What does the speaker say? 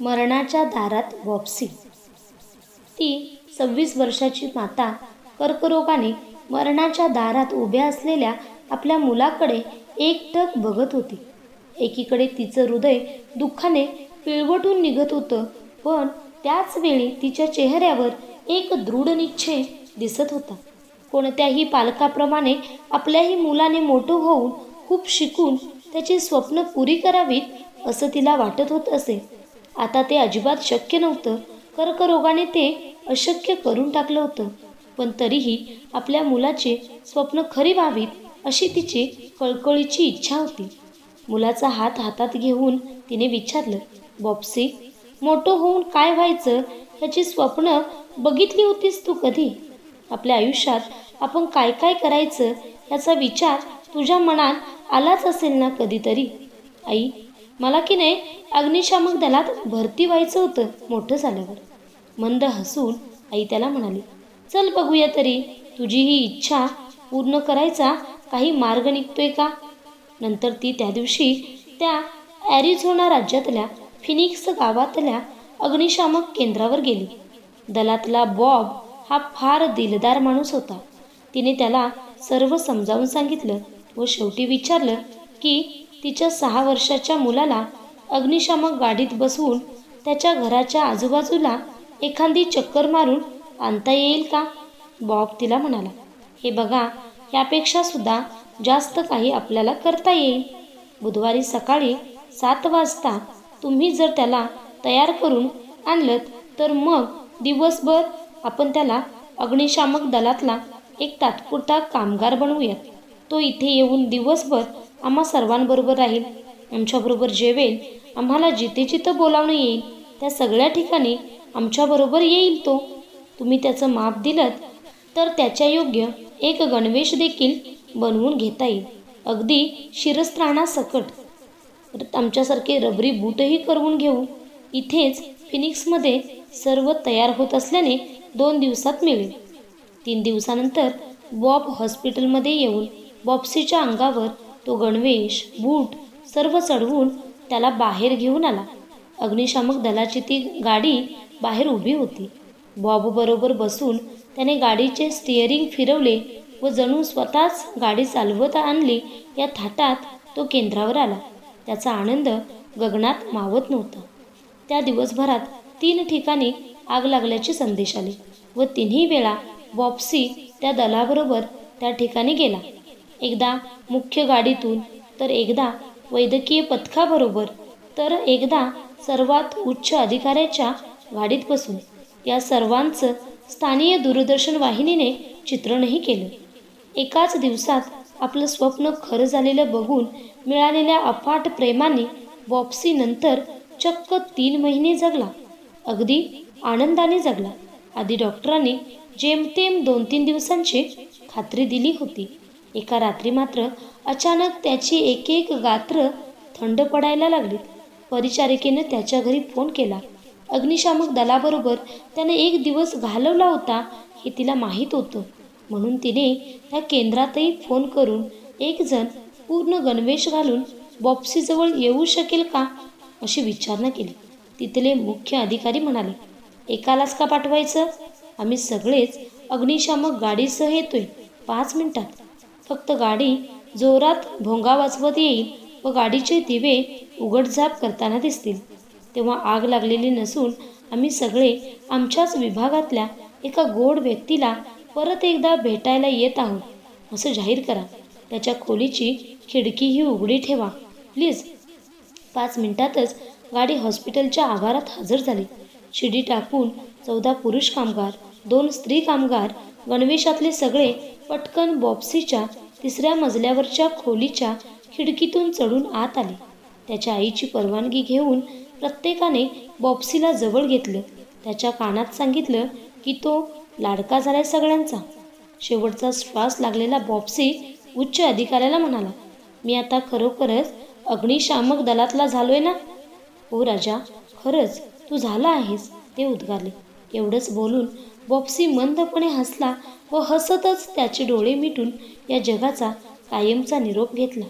मरणाच्या दारात वापसी. ती सव्वीस वर्षाची माता कर्करोगाने मरणाच्या दारात उभ्या असलेल्या आपल्या मुलाकडे एकटक बघत होती. एकीकडे तिचं हृदय दुःखाने पिळवटून निघत होतं पण त्याचवेळी तिच्या चेहऱ्यावर एक दृढ निश्चय दिसत होता. कोणत्याही पालकाप्रमाणे आपल्याही मुलाने मोठं होऊन खूप शिकून त्याची स्वप्न पुरी करावीत असं तिला वाटत होत असे. आता ते अजिबात शक्य नव्हतं. कर्करोगाने ते अशक्य करून टाकलं होतं. पण तरीही आपल्या मुलाचे स्वप्न खरी व्हावीत अशी तिची कळकळीची इच्छा होती. मुलाचा हात हातात घेऊन तिने विचारलं बॉप्सी मोठं होऊन काय व्हायचं? ह्याची स्वप्न बघितली होतीस तू कधी? आपल्या आयुष्यात आपण काय काय करायचं? याचा विचार तुझ्या मनात आलाच असेल ना कधीतरी? आई मला की नाही अग्निशामक दलात भरती व्हायचं होतं मोठं झाल्यावर. मंद हसून आई त्याला म्हणाली चल बघूया तरी तुझी ही इच्छा पूर्ण करायचा काही मार्ग निघतोय का? नंतर ती त्या दिवशी त्या ॲरिझोना राज्यातल्या फिनिक्स गावातल्या अग्निशामक केंद्रावर गेली. दलातला बॉब हा फार दिलदार माणूस होता. तिने त्याला सर्व समजावून सांगितलं व शेवटी विचारलं की तिच्या सहा वर्षाच्या मुलाला अग्निशामक गाडीत बसवून त्याच्या घराच्या आजूबाजूला एखादी चक्कर मारून आणता येईल का? बॉब तिला म्हणाला. हे बघा यापेक्षा सुद्धा जास्त काही आपल्याला करता येईल. बुधवारी सकाळी सात वाजता तुम्ही जर त्याला तयार करून आणलं तर मग दिवसभर आपण त्याला अग्निशामक दलातला एक तात्पुरता कामगार बनवूयात. तो इथे येऊन दिवसभर आम्हा सर्वांबरोबर राहील. आमच्याबरोबर जेवेल. आम्हाला जिथे जिथं बोलावणं येईल त्या सगळ्या ठिकाणी आमच्याबरोबर येईल तो. तुम्ही त्याचं माप दिलं तर त्याच्या योग्य एक गणवेश देखील बनवून घेता येईल. अगदी शिरस्त्राणासकट तर आमच्यासारखे रबरी बूटही करवून घेऊ. इथेच फिनिक्समध्ये सर्व तयार होत असल्याने दोन दिवसात मिळेल. तीन दिवसानंतर बॉब हॉस्पिटलमध्ये येऊन बॉप्सीच्या अंगावर तो गणवेश बूट सर्व चढवून त्याला बाहेर घेऊन आला. अग्निशामक दलाची ती गाडी बाहेर उभी होती. बॉबबरोबर बसून त्याने गाडीचे स्टिअरिंग फिरवले व जणू स्वतःच गाडी चालवत आणली. या थाटात तो केंद्रावर आला. त्याचा आनंद गगनात मावत नव्हता. त्या दिवसभरात तीन ठिकाणी आग लागल्याचे संदेश आले व तिन्ही वेळा बॉप्सी त्या दलाबरोबर त्या ठिकाणी गेला. एकदा मुख्य गाडीतून तर एकदा वैद्यकीय पथकाबरोबर तर एकदा सर्वात उच्च अधिकाऱ्याच्या गाडीत बसून या सर्वांचं स्थानीय दूरदर्शन वाहिनीने चित्रणही केलं. एकाच दिवसात आपलं स्वप्न खरं झालेलं बघून मिळालेल्या अफाट प्रेमाने वापसीनंतर चक्क तीन महिने जगला. अगदी आनंदाने जगला. आधी डॉक्टरांनी जेमतेम दोन तीन दिवसांची खात्री दिली होती. एका रात्री मात्र अचानक त्याची एक एक गात्र थंड पडायला लागली परिचारिकेनं त्याच्या घरी फोन केला. अग्निशामक दलाबरोबर त्याने एक दिवस घालवला होता हे तिला माहीत होतं. म्हणून तिने त्या केंद्रातही फोन करून एक जण पूर्ण गणवेश घालून बॉप्सीजवळ येऊ शकेल का अशी विचारणा केली. तिथले मुख्य अधिकारी म्हणाले एकालाच का पाठवायचं? आम्ही सगळेच अग्निशामक गाडीसह येतोय. पाच मिनिटात. फक्त गाडी जोरात भोंगा वाजवत येईल व गाडीचे दिवे उघडझाप करताना दिसतील. तेव्हा आग लागलेली नसून आम्ही सगळे आमच्याच विभागातल्या एका गोड व्यक्तीला परत एकदा भेटायला येत आहोत असं जाहीर करा. त्याच्या खोलीची खिडकीही उघडी ठेवा. प्लीज. पाच मिनिटातच गाडी हॉस्पिटलच्या आवारात हजर झाली. शिडी टाकून चौदा पुरुष कामगार दोन स्त्री कामगार गणवेशातले सगळे पटकन बॉप्सीच्या तिसऱ्या मजल्यावरच्या खोलीच्या खिडकीतून चढून आत आले. त्याच्या आईची परवानगी घेऊन प्रत्येकाने बॉप्सीला जवळ घेतलं. त्याच्या कानात सांगितलं की तो लाडका झालाय सगळ्यांचा. शेवटचा श्वास लागलेला बॉप्सी उच्च अधिकाऱ्याला म्हणाला मी आता खरोखरच अग्निशामक दलातला झालोय ना? हो राजा खरंच तू झाला आहेस ते उद्गारले. एवढंच बोलून बॉप्सी मंदपणे हसला व हसतच त्याचे डोळे मिटून या जगाचा कायमचा निरोप घेतला.